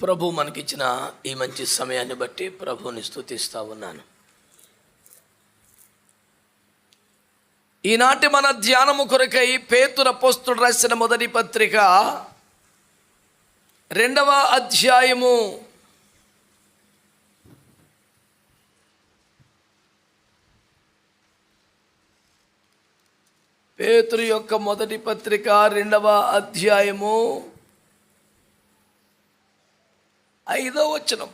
ప్రభు మనకిచ్చిన ఈ మంచి సమయాన్ని బట్టి ప్రభుని స్థుతిస్తూ ఉన్నాను. ఈనాటి మన ధ్యానము కొరకై పేతుర పోస్తుడు రాసిన మొదటి పత్రిక రెండవ అధ్యాయము పేతురు యొక్క మొదటి పత్రిక రెండవ అధ్యాయము ఐదవ వచనం.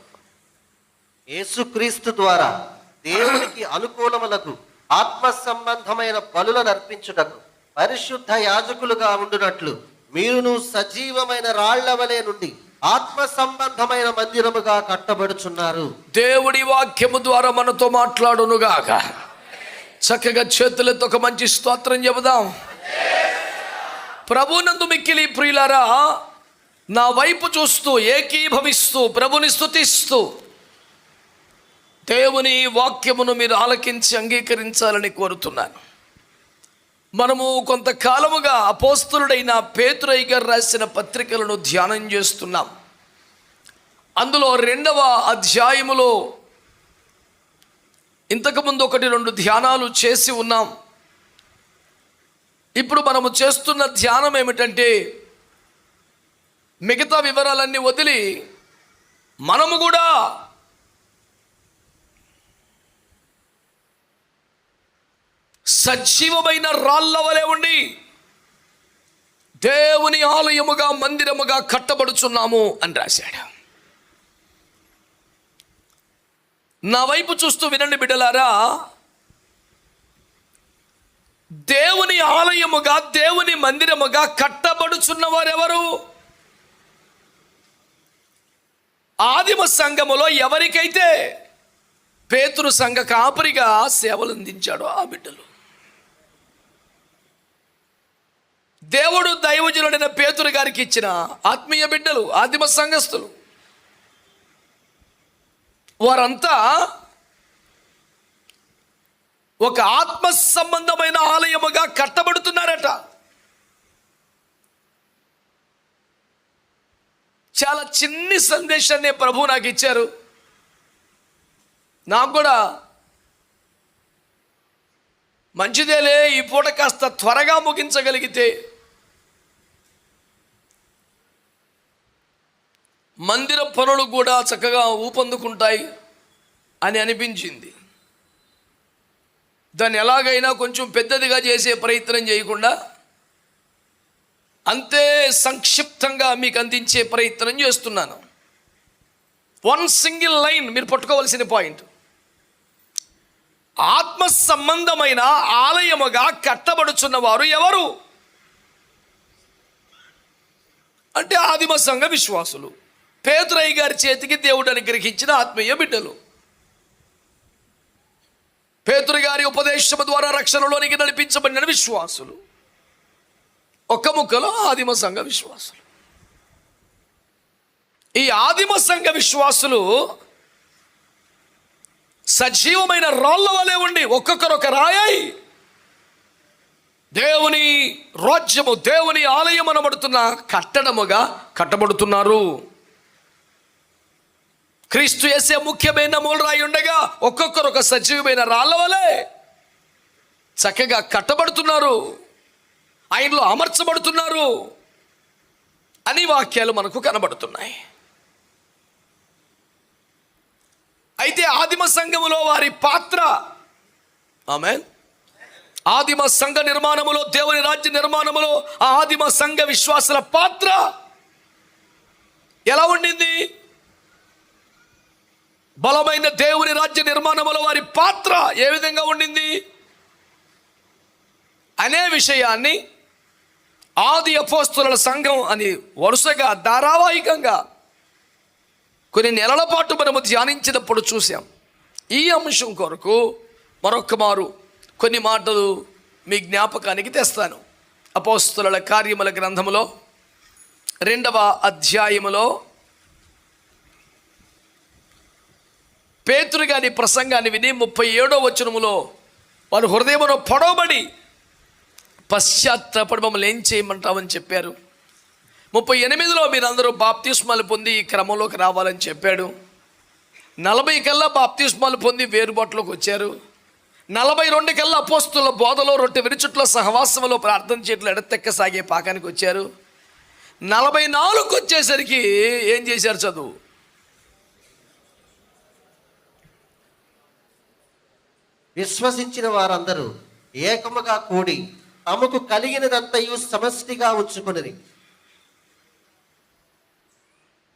యేసుక్రీస్తు ద్వారా దేవునికి అనుకూలములకు ఆత్మ సంబంధమైన బలులను అర్పించుటకు పరిశుద్ధ యాజకులుగా ఉండునట్లు మీరును సజీవమైన రాళ్ళ వలె నుండి ఆత్మ సంబంధమైన మందిరముగా కట్టబడుచున్నారు. దేవుడి వాక్యము ద్వారా మనతో మాట్లాడునుగాక. చక్కగా చేతులతో ఒక మంచి స్తోత్రం చెబుదాం. ప్రభునందు మిక్కిలి ప్రియులారా నా వైపు చూస్తూ ఏకీభవిస్తూ ప్రభుని స్థుతిస్తూ దేవుని వాక్యమును మీరు ఆలకించి అంగీకరించాలని కోరుతున్నాను. మనము కొంతకాలముగా అపోస్తులుడైన పేతురయ్య గారు రాసిన పత్రికలను ధ్యానం చేస్తున్నాం. అందులో రెండవ అధ్యాయములో ఇంతకుముందు ఒకటి రెండు ధ్యానాలు చేసి ఉన్నాం. ఇప్పుడు మనము చేస్తున్న ధ్యానం ఏమిటంటే మిగతా వివరాలన్నీ వదిలి మనము కూడా సజీవమైన రాళ్ళ వలె ఉండి దేవుని ఆలయముగా మందిరముగా కట్టబడుచున్నాము అని రాశాడు. నా వైపు చూస్తూ వినండి బిడ్డలారా దేవుని ఆలయముగా దేవుని మందిరముగా కట్టబడుచున్న వారెవరు? ఆదిమ సంఘములో ఎవరికైతే పేతురు సంఘ కాపరిగా సేవలు అందించాడో ఆ బిడ్డలు. దేవుడు దైవజనుడైన పేతురు గారికి ఇచ్చిన ఆత్మీయ బిడ్డలు ఆదిమ సంఘస్థులు. వారంతా ఒక ఆత్మ సంబంధమైన ఆలయముగా కట్టబడుతున్నారట. చాలా చిన్ని సందేశాన్ని ప్రభు నాకు ఇచ్చారు. నాకు కూడా మంచిదేలే ఈ పూట కాస్త త్వరగా ముగించగలిగితే. మందిర పనులు కూడా చక్కగా ఊపందుకుంటాయి అని అనిపించింది. దాన్ని ఎలాగైనా కొంచెం పెద్దదిగా చేసే ప్రయత్నం చేయకుండా అంతే సంక్షిప్తంగా మీకు అందించే ప్రయత్నం చేస్తున్నాను. వన్ సింగిల్ లైన్ మీరు పట్టుకోవాల్సిన పాయింట్ ఆత్మ సంబంధమైన ఆలయముగా కట్టబడుచున్న వారు ఎవరు? అంటే ఆదిమ సంఘ విశ్వాసులు. పేతురయ్య గారి చేతికి దేవుడు అనుగ్రహించిన ఆత్మీయ బిడ్డలు. పేతురు గారి ఉపదేశము ద్వారా రక్షణలోనికి నడిపించబడిన విశ్వాసులు. ఒక్క ముక్కలో ఆదిమ సంఘ విశ్వాసులు. ఈ ఆదిమ సంఘ విశ్వాసులు సజీవమైన రాళ్ళ వలె ఉండి ఒక్కొక్కరు ఒక రాయాయి దేవుని రాజ్యము దేవుని ఆలయం అనబడుతున్న కట్టడముగా కట్టబడుతున్నారు. క్రీస్తు వేసే ముఖ్యమైన మూలరాయి ఉండగా ఒక్కొక్కరు ఒక సజీవమైన రాళ్ళ వలె చక్కగా కట్టబడుతున్నారు. ఆయనలో అమర్చబడుతున్నారు అని వాక్యాలు మనకు కనబడుతున్నాయి. అయితే ఆదిమ సంఘములో వారి పాత్ర ఆమె ఆదిమ సంఘ నిర్మాణములో దేవుని రాజ్య నిర్మాణములో ఆ ఆదిమ సంఘ విశ్వాసుల పాత్ర ఎలా ఉండింది? బలమైన దేవుని రాజ్య నిర్మాణములో వారి పాత్ర ఏ విధంగా ఉండింది? అనే విషయాన్ని ఆది అపోస్తుల సంఘం అని వరుసగా ధారావాహికంగా కొన్ని నెలల పాటు మనము ధ్యానించినప్పుడు చూసాం ఈ అంశం కొరకు మరొక మారు కొన్ని మాటలు మీ జ్ఞాపకానికి తెస్తాను. అపోస్తుల కార్యముల గ్రంథములో రెండవ అధ్యాయములో పేతురు గారి ప్రసంగాన్ని విని ముప్పై ఏడో వచనములో వారు హృదయమును పొడవబడి పశ్చాత్తాపడి మమ్మల్ని ఏం చేయమంటామని చెప్పారు. ముప్పై ఎనిమిదిలో మీరందరూ బాప్తిస్మాలు పొంది ఈ క్రమంలోకి రావాలని చెప్పాడు. నలభై కల్లా బాప్తిస్మాలు పొంది వేరుబాటులోకి వచ్చారు. నలభై రెండు కల్లా అపోస్తుల బోధలో రొట్టె విరుచుట్ల సహవాసంలో ప్రార్థన చేయట్లు ఎడతెక్క సాగే పాకానికి వచ్చారు. నలభై నాలుగుకి వచ్చేసరికి ఏం చేశారు చదువు? విశ్వసించిన వారందరూ ఏకముగా కూడి తమకు కలిగినదంతయు సమష్టిగా ఉంచుకుని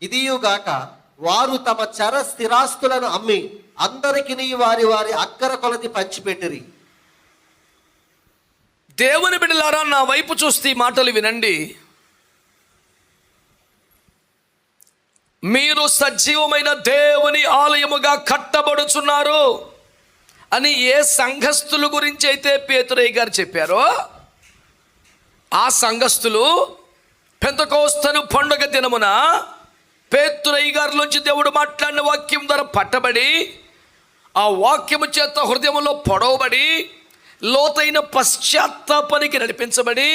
ఇదియుగాక వారు తమ చర స్థిరాస్తులను అమ్మి అందరికిని వారి వారి అక్కర కొలది పంచిపెట్టిరి. దేవుని బిడ్డలారా నా వైపు చూస్తే మాటలు వినండి. మీరు సజీవమైన దేవుని ఆలయముగా కట్టబడుచున్నారు అని ఏ సంఘస్థుల గురించి అయితే పేతురయ్య గారు చెప్పారో ఆ సంఘస్థులు పెంతకోస్తను పండుగ దినమున పేతురయ్య గారిలోంచి దేవుడు మాట్లాడిన వాక్యం ద్వారా పట్టబడి ఆ వాక్యము చేత హృదయంలో పొడవబడి లోతైన పశ్చాత్తాపానికి నడిపించబడి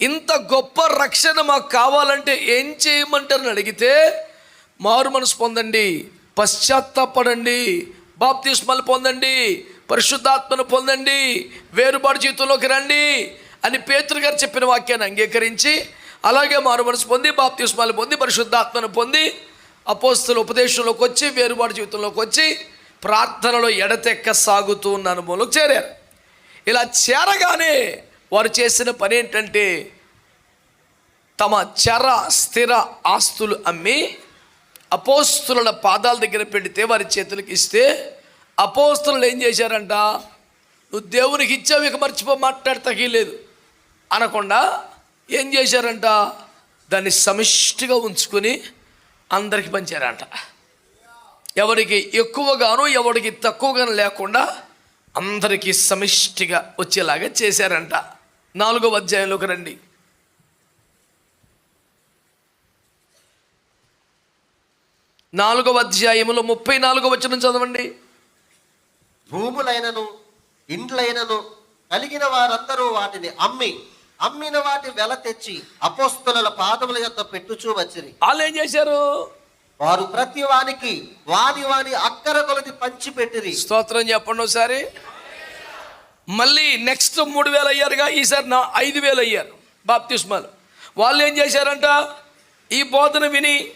ఇంత గొప్ప రక్షణ మాకు కావాలంటే ఏం చేయమంటారని అడిగితే మారు మనసు పొందండి పశ్చాత్తాపడండి బాప్తిస్మలు పొందండి పరిశుద్ధాత్మను పొందండి వేరుబాటు జీవితంలోకి రండి అని పేతురు గారు చెప్పిన వాక్యాన్ని అంగీకరించి అలాగే మారు మనసు పొంది బాప్తిస్మాలు పొంది పరిశుద్ధాత్మను పొంది అపోస్తుల ఉపదేశంలోకి వచ్చి వేరుబాటు జీవితంలోకి వచ్చి ప్రార్థనలో ఎడతెక్క సాగుతూ ఉన్న అనుభవంలోకి చేరారు. ఇలా చేరగానే వారు చేసిన పని ఏంటంటే తమ చర స్థిర ఆస్తులు అమ్మి అపోస్తుల పాదాల దగ్గర పెడితే వారి చేతులకు ఇస్తే అపోస్తులు ఏం చేశారంట? నువ్వు దేవునికి ఇచ్చావు ఇక మర్చిపో మాట్లాడతాకి లేదు అనకుండా ఏం చేశారంట? దాన్ని సమిష్టిగా ఉంచుకొని అందరికి పంచారంట. ఎవరికి ఎక్కువగాను ఎవరికి తక్కువగాను లేకుండా అందరికీ సమిష్టిగా వచ్చేలాగా చేశారంట. నాలుగో అధ్యాయంలోకి రండి. నాలుగవ అధ్యాయములో ముప్పై నాలుగో వచ్చిన చదవండి. భూములైనను ఇండ్లైనను కలిగిన వారందరూ వాటిని అమ్మి అమ్మిన వాటి వెల తెచ్చి అపోస్తుల పాదముల యొక్క పెట్టుచూ వచ్చిరి. వాళ్ళు ఏం చేశారు? వారు ప్రతి వానికి వాని వాని అక్కర కొలది పంచిపెట్టిరి. స్తోత్రం చెప్పండి ఒకసారి. మళ్ళీ నెక్స్ట్ మూడు వేలు అయ్యారుగా ఈసారి నా ఐదు వేలు అయ్యారు బాప్తిస్మాలు. వాళ్ళు ఏం చేశారంట? ఈ బోధన విని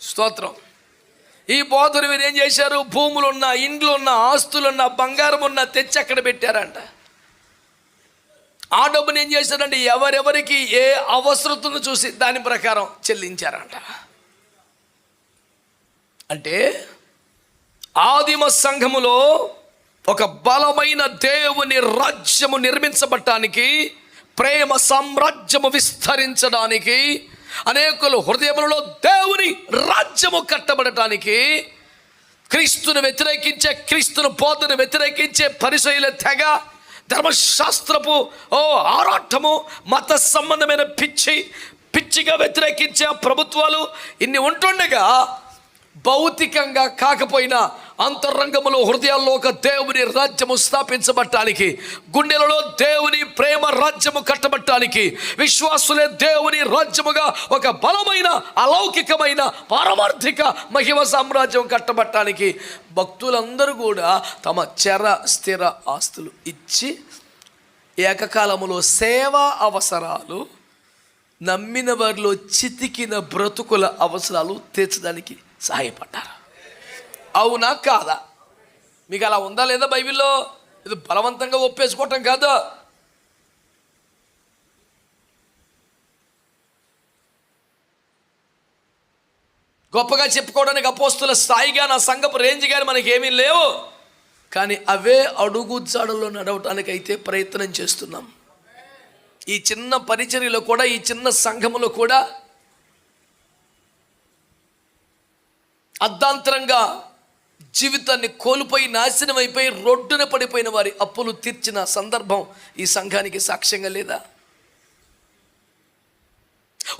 స్తోత్రం. ఈ బోధన విని ఏం చేశారు? భూములున్న ఇండ్లున్న ఆస్తులున్న బంగారం ఉన్న తెచ్చి అక్కడ పెట్టారంట. ఆ డబ్బుని ఏం చేశారంటే ఎవరెవరికి ఏ అవసరతను చూసి దాని ప్రకారం చెల్లించారంట. అంటే ఆదిమ సంఘములో ఒక బలమైన దేవుని రాజ్యము నిర్మించబడటానికి ప్రేమ సామ్రాజ్యము విస్తరించడానికి అనేకులు హృదయములలో దేవుని రాజ్యము కట్టబడటానికి క్రీస్తును వ్యతిరేకించే క్రీస్తును పోతును వ్యతిరేకించే పరిశైల తెగ ధర్మశాస్త్రపు ఓ ఆరాటము మత సంబంధమైన పిచ్చి పిచ్చిగా వ్యతిరేకించే ప్రభుత్వాలు ఇన్ని ఉంటుండగా భౌతికంగా కాకపోయినా అంతరంగంలో హృదయాల్లో ఒక దేవుని రాజ్యము స్థాపించబట్టానికి గుండెలలో దేవుని ప్రేమ రాజ్యము కట్టబట్టానికి విశ్వాసులే దేవుని రాజ్యముగా ఒక బలమైన అలౌకికమైన పారమార్థిక మహిమ సామ్రాజ్యం కట్టబట్టానికి భక్తులందరూ కూడా తమ చెర స్థిర ఆస్తులు ఇచ్చి ఏకకాలములో సేవా అవసరాలు నమ్మిన వారిలో చితికిన బ్రతుకుల అవసరాలు తీర్చడానికి సహాయపడ్డారు. అవునా కాదా? మీకు అలా ఉందా లేదా బైబిల్లో? ఇది బలవంతంగా ఒప్పేసుకోవటం కాదు. గొప్పగా చెప్పుకోవడానికి అపోస్తుల స్థాయిగా నా సంగపు రేంజ్ కానీ మనకి ఏమీ లేవు. కానీ అవే అడుగు జాడల్లో నడవటానికి అయితే ప్రయత్నం చేస్తున్నాం. ఈ చిన్న పరిచర్యలో కూడా ఈ చిన్న సంఘములో కూడా అర్ధాంతరంగా జీవితాన్ని కోల్పోయి నాశనం అయిపోయి రోడ్డున పడిపోయిన వారి అప్పులు తీర్చిన సందర్భం ఈ సంఘానికి సాక్ష్యంగా లేదా?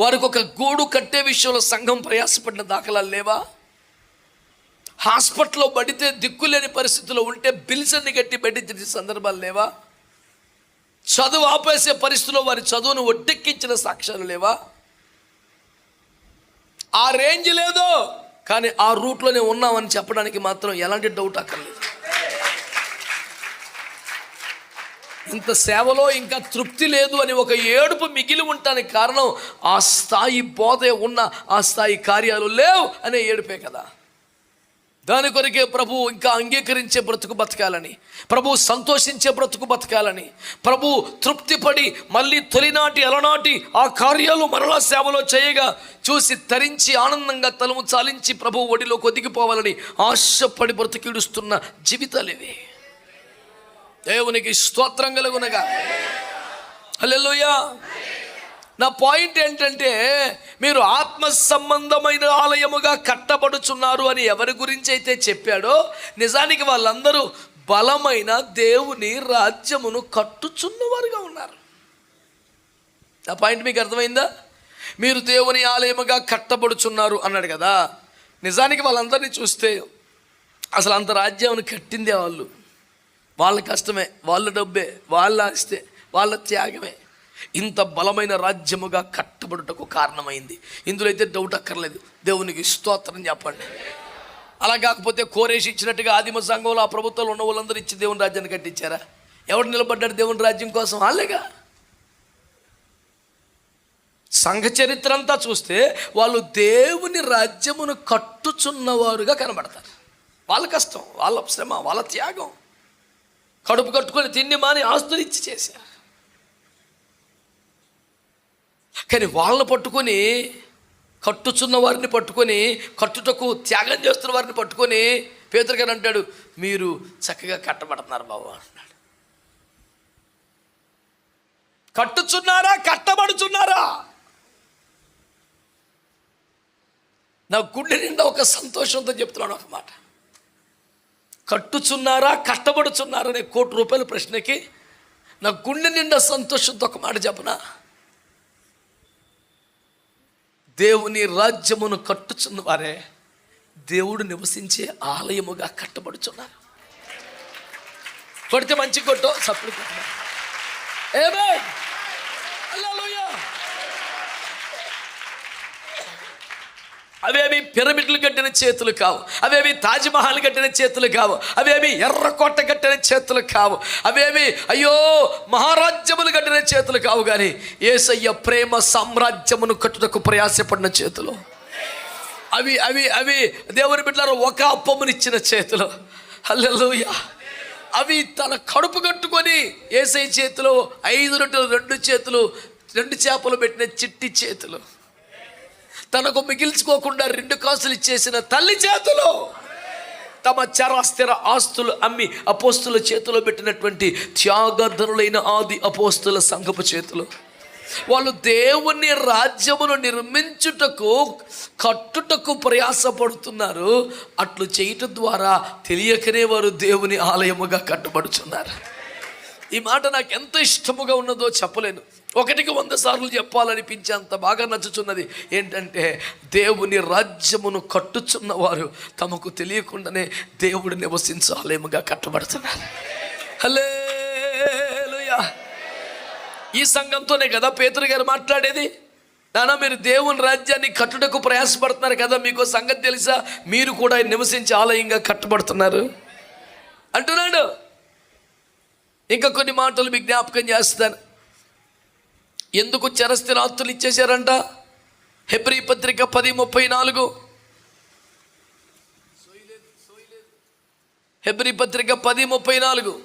వారికి ఒక గూడు కట్టే విషయంలో సంఘం ప్రయాసపడిన దాఖలాలు లేవా? హాస్పిటల్లో పడితే దిక్కులేని పరిస్థితిలో ఉంటే బిల్స్ అన్ని కట్టి పెట్టించిన సందర్భాలు లేవా? చదువు ఆపేసే పరిస్థితిలో వారి చదువును ఒట్టెక్కించిన సాక్ష్యాలు లేవా? ఆ రేంజ్ లేదో కానీ ఆ రూట్లోనే ఉన్నామని చెప్పడానికి మాత్రం ఎలాంటి డౌట్ అక్కర్లేదు. ఇంత సేవలో ఇంకా తృప్తి లేదు అని ఒక ఏడుపు మిగిలి ఉండటానికి కారణం ఆ స్థాయి బోధే ఉన్న ఆ స్థాయి కార్యాలు లేవు అనే ఏడుపే కదా. దాని కొరకే ప్రభు ఇంకా అంగీకరించే బ్రతుకు బతకాలని ప్రభు సంతోషించే బ్రతుకు బతకాలని ప్రభు తృప్తిపడి మళ్ళీ తొలినాటి అలనాటి ఆ కార్యాలు మరలా సేవలో చేయగా చూసి తరించి ఆనందంగా తలము చాలించి ప్రభు ఒడిలో కొదిగిపోవాలని ఆశపడి బ్రతికిడుస్తున్న జీవితాలు ఇవి. దేవునికి స్తోత్రం కలుగునగా. హల్లెలూయా. నా పాయింట్ ఏంటంటే మీరు ఆత్మ సంబంధమైన ఆలయముగా కట్టబడుచున్నారు అని ఎవరి గురించి అయితే చెప్పాడో నిజానికి వాళ్ళందరూ బలమైన దేవుని రాజ్యమును కట్టుచున్నవారుగా ఉన్నారు. ఆ పాయింట్ మీకు అర్థమైందా? మీరు దేవుని ఆలయముగా కట్టబడుచున్నారు అన్నాడు కదా. నిజానికి వాళ్ళందరినీ చూస్తే అసలు అంత రాజ్యాన్ని కట్టిందే వాళ్ళు. వాళ్ళ కష్టమే వాళ్ళ డబ్బే వాళ్ళ ఆస్తే వాళ్ళ త్యాగమే. ఇంత బలమైన రాజ్యముగా కట్టబడుటకు కారణమైంది. ఇందులో అయితే డౌట్ అక్కర్లేదు. దేవునికి స్తోత్రం చెప్పండి. అలా కాకపోతే కోరేసి ఇచ్చినట్టుగా ఆదిమ సంఘంలో ఆ ప్రభుత్వంలో ఉన్న వాళ్ళందరూ ఇచ్చి దేవుని రాజ్యాన్ని కట్టించారా? ఎవడు నిలబడ్డాడు దేవుని రాజ్యం కోసం? వాళ్ళేగా సంఘ చరిత్ర అంతా చూస్తే వాళ్ళు దేవుని రాజ్యమును కట్టుచున్నవారుగా కనబడతారు. వాళ్ళ కష్టం వాళ్ళ శ్రమ వాళ్ళ త్యాగం. కడుపు కట్టుకొని తిండి మాని ఆస్తులు ఇచ్చి చేశారు. కానీ వాళ్ళని పట్టుకొని కట్టుచున్న వారిని పట్టుకొని కట్టుటకు త్యాగం చేస్తున్న వారిని పట్టుకొని పేదరు గారు అంటాడు మీరు చక్కగా కట్టబడుతున్నారు బాబు అంటున్నాడు. కట్టుచున్నారా? కట్టబడుచున్నారా? నా గుండె నిండా ఒక సంతోషంతో చెప్తున్నాను ఒక మాట. కట్టుచున్నారా? కట్టబడుచున్నారా? అనే కోటి రూపాయల ప్రశ్నకి నా గుండె నిండా సంతోషంతో ఒక మాట చెప్పనా? దేవుని రాజ్యమును కట్టుచున్న వారే దేవుడు నివసించే ఆలయముగా కట్టబడుచున్నారు. కొడితే మంచి కొట్టు సప్పుడు కొట్టు ఏమే అవేమి పిరమిడ్లు కట్టిన చేతులు కావు. అవేమి తాజ్మహల్ కట్టిన చేతులు కావు. అవేమి ఎర్రకోట కట్టిన చేతులు కావు. అవేమి అయ్యో మహారాజ్యములు కట్టిన చేతులు కావు కానీ ఏసయ్య ప్రేమ సామ్రాజ్యమును కట్టుటకు ప్రయాసపడిన చేతులు. అవి అవి అవి దేవుని బిడ్డలు ఒక అప్పమునిచ్చిన చేతులు. అల్లెలుయ అవి తన కడుపు కట్టుకొని ఏసై చేతిలో ఐదు రొట్టెలు రెండు చేతులు రెండు చేపలు పెట్టిన చిట్టి చేతులు. తనకు మిగిల్చుకోకుండా రెండు కాసులు ఇచ్చేసిన తల్లి చేతులు తమ చరాస్థిర ఆస్తులు అమ్మి అపోస్తుల చేతిలో పెట్టినటువంటి త్యాగధనులైన ఆది అపోస్తుల సంఘపు చేతులు. వాళ్ళు దేవుని రాజ్యమును నిర్మించుటకు కట్టుటకు ప్రయాసపడుతున్నారు. అట్లు చేయటం ద్వారా తెలియకనే వారు దేవుని ఆలయముగా కట్టుబడుచున్నారు. ఈ మాట నాకు ఎంత ఇష్టముగా ఉన్నదో చెప్పలేను. ఒకటికి వంద సార్లు చెప్పాలనిపించే అంత బాగా నచ్చుచున్నది ఏంటంటే దేవుని రాజ్యమును కట్టుచున్నవారు తమకు తెలియకుండానే దేవుడు నివసించే ఆలయముగా కట్టబడుతున్నారు. హల్లెలూయా. ఈ సంఘంతోనే కదా పేతురు గారు మాట్లాడేది? నానా మీరు దేవుని రాజ్యాన్ని కట్టుటకు ప్రయాసపడుతున్నారు కదా మీకు సంగతి తెలుసా? మీరు కూడా నివసించే ఆలయంగా కట్టబడుతున్నారు. అంటున్నాడు. ఇంకా కొన్ని మాటలు మీకు జ్ఞాపకం చేస్తాను. ఎందుకు చరస్థిరాస్తులు ఇచ్చేశారంట? హెబ్రీ పత్రిక పది ముప్పై నాలుగు. హెబ్రీ పత్రిక పది ముప్పై నాలుగు.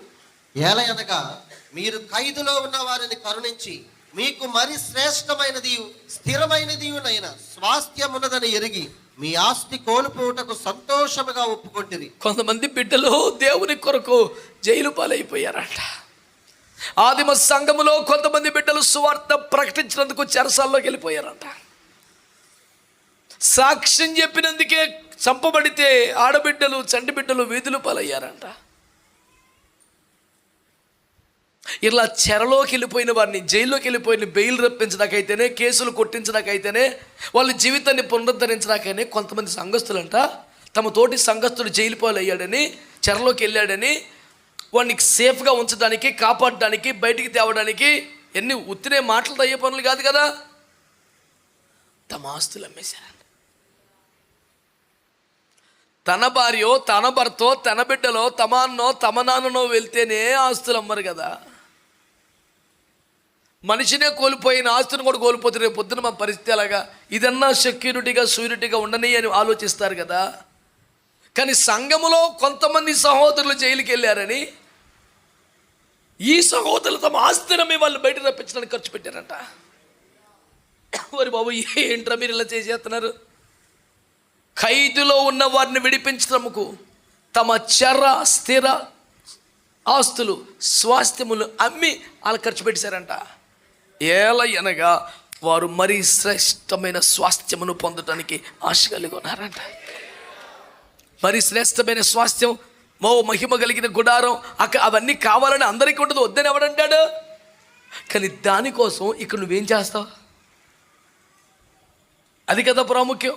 ఏలయనగా మీరు ఖైదులో ఉన్న వారిని కరుణించి మీకు మరి శ్రేష్టమైనది స్థిరమైనదియునైన స్వాస్థ్యమున్నదని ఎరిగి మీ ఆస్తి కోల్పోవుటకు సంతోషముగా ఒప్పుకొంటిరి. కొంతమంది బిడ్డలు దేవుని కొరకు జైలు పాలైపోయారంట. ఆదిమ సంఘములో కొంతమంది బిడ్డలు సువార్త ప్రకటించినందుకు చెరసాల్లోకి వెళ్ళిపోయారంట. సాక్ష్యం చెప్పినందుకే చంపబడితే ఆడబిడ్డలు చంటి బిడ్డలు వీధులు పాలయ్యారంట. ఇలా చెరలోకి వెళ్ళిపోయిన వారిని జైల్లోకి వెళ్ళిపోయిన బెయిల్ రప్పించడాకైతేనే కేసులు కొట్టించడాకైతేనే వాళ్ళ జీవితాన్ని పునరుద్ధరించడాకైనా కొంతమంది సంఘస్థులంట. తమ తోటి సంఘస్థుడు జైలు పాలయ్యాడని చెరలోకి వెళ్ళాడని వాడిని సేఫ్గా ఉంచడానికి కాపాడడానికి బయటికి తేవడానికి ఎన్ని ఉత్తినే మాటలు అయ్యే పనులు కాదు కదా? తమ ఆస్తులు అమ్మేశారంట తన భార్యో తన భర్తో తన బిడ్డలో తమ అన్నో తమ నాన్ననో వెళ్తేనే ఆస్తులు అమ్మరు కదా? మనిషినే కోల్పోయిన ఆస్తుని కూడా కోల్పోతే రేపు పొద్దున మా పరిస్థితి అలాగా ఇదన్నా సెక్యూరిటీగా సూరిటీగా ఉండని అని ఆలోచిస్తారు కదా? కానీ సంఘములో కొంతమంది సహోదరులు జైలుకి వెళ్ళారని ఈ సహోదరులు తమ ఆస్తిని వాళ్ళు బయట రప్పించడానికి ఖర్చు పెట్టారంట. మరి బాబు ఏంట్రా మీరు ఇలా చేసేస్తున్నారు? ఖైదులో ఉన్న వారిని విడిపించటముకు తమ చర స్థిర ఆస్తులు స్వాస్థ్యములు అమ్మి వాళ్ళు ఖర్చు పెట్టేశారంట. ఎలా అనగా వారు మరీ శ్రేష్టమైన స్వాస్థ్యమును పొందటానికి ఆశ కలిగి ఉన్నారంట. మరి శ్రేష్టమైన స్వాస్థ్యం మో మహిమ కలిగిన గుడారం అక్క అవన్నీ కావాలని అందరికీ ఉండదు వద్దని ఎవడంటాడు కానీ దానికోసం ఇక్కడ నువ్వేం చేస్తావు? అది కదా ప్రాముఖ్యం.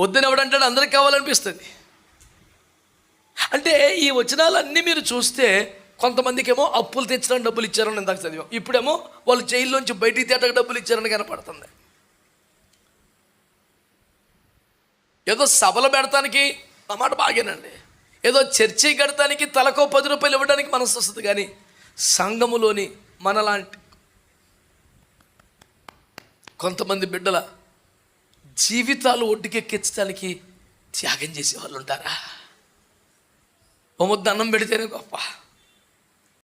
వద్దని ఎవడంటాడు అందరికి కావాలనిపిస్తుంది. అంటే ఈ వచనాలన్నీ మీరు చూస్తే కొంతమందికి ఏమో అప్పులు తెచ్చడానికి డబ్బులు ఇచ్చారని ఇందాక చదివాం. ఇప్పుడేమో వాళ్ళు జైల్లోంచి బయటికి తేటకు డబ్బులు ఇచ్చారని కనపడుతుంది. ఏదో సభలు పెడతానికి ఆ మాట బాగేనండి. ఏదో చర్చి కడటానికి తలకో పది రూపాయలు ఇవ్వడానికి మనసు వస్తుంది కానీ సంఘములోని మనలాంటి కొంతమంది బిడ్డల జీవితాలు ఒడ్డుకెక్కించడానికి త్యాగం చేసే వాళ్ళు ఉంటారా? ఓ ముద్ద అన్నం పెడితేనే గొప్ప.